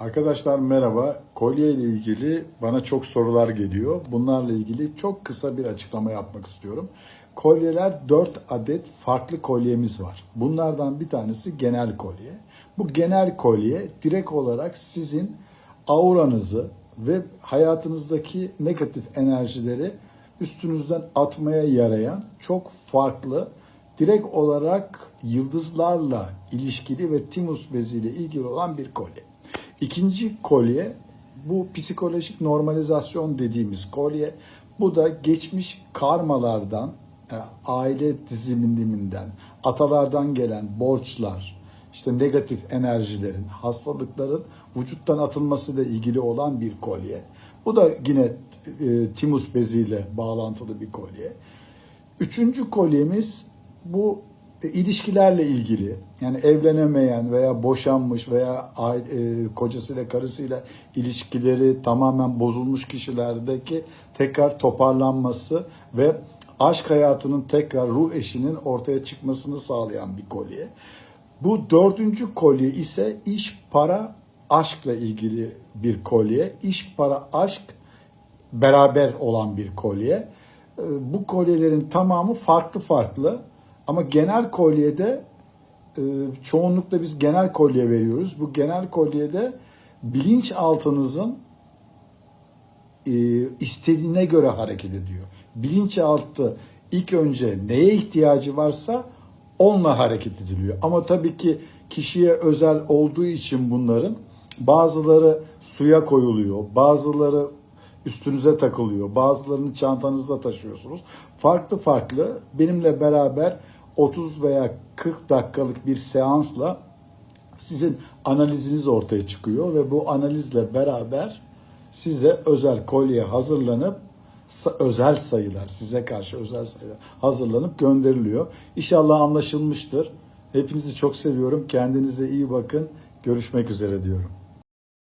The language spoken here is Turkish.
Arkadaşlar merhaba. Kolye ile ilgili bana çok sorular geliyor. Bunlarla ilgili çok kısa bir açıklama yapmak istiyorum. Kolyeler 4 adet farklı kolyemiz var. Bunlardan bir tanesi genel kolye. Bu genel kolye direkt olarak sizin auranızı ve hayatınızdaki negatif enerjileri üstünüzden atmaya yarayan çok farklı direkt olarak yıldızlarla ilişkili ve timus beziyle ilgili olan bir kolye. İkinci kolye bu psikolojik normalizasyon dediğimiz kolye. Bu da geçmiş karmalardan, e, aile diziliminden, atalardan gelen borçlar, işte negatif enerjilerin, hastalıkların vücuttan atılmasıyla ilgili olan bir kolye. Bu da yine e, timus beziyle bağlantılı bir kolye. Üçüncü kolyemiz bu ilişkilerle ilgili. Yani evlenemeyen veya boşanmış veya e, kocasıyla karısıyla ilişkileri tamamen bozulmuş kişilerdeki tekrar toparlanması ve aşk hayatının tekrar ruh eşinin ortaya çıkmasını sağlayan bir kolye. Bu dördüncü kolye ise iş, para, aşkla ilgili bir kolye. İş, para, aşk beraber olan bir kolye. Ee, Bu kolyelerin tamamı farklı farklı ama genel kolyede e, çoğunlukla biz genel kolye veriyoruz. Bu genel kolyede bilinçaltınızın e, istediğine göre hareket ediyor. Bilinçaltı ilk önce neye ihtiyacı varsa onunla hareket ediliyor. Ama tabii ki kişiye özel olduğu için bunların bazıları suya koyuluyor, bazıları üstünüze takılıyor, bazılarını çantanızda taşıyorsunuz. Farklı farklı benimle beraber 30 veya 40 dakikalık bir seansla sizin analiziniz ortaya çıkıyor ve bu analizle beraber size özel kolye hazırlanıp özel sayılar size karşı özel sayılar hazırlanıp gönderiliyor. İnşallah anlaşılmıştır. Hepinizi çok seviyorum. Kendinize iyi bakın. Görüşmek üzere diyorum.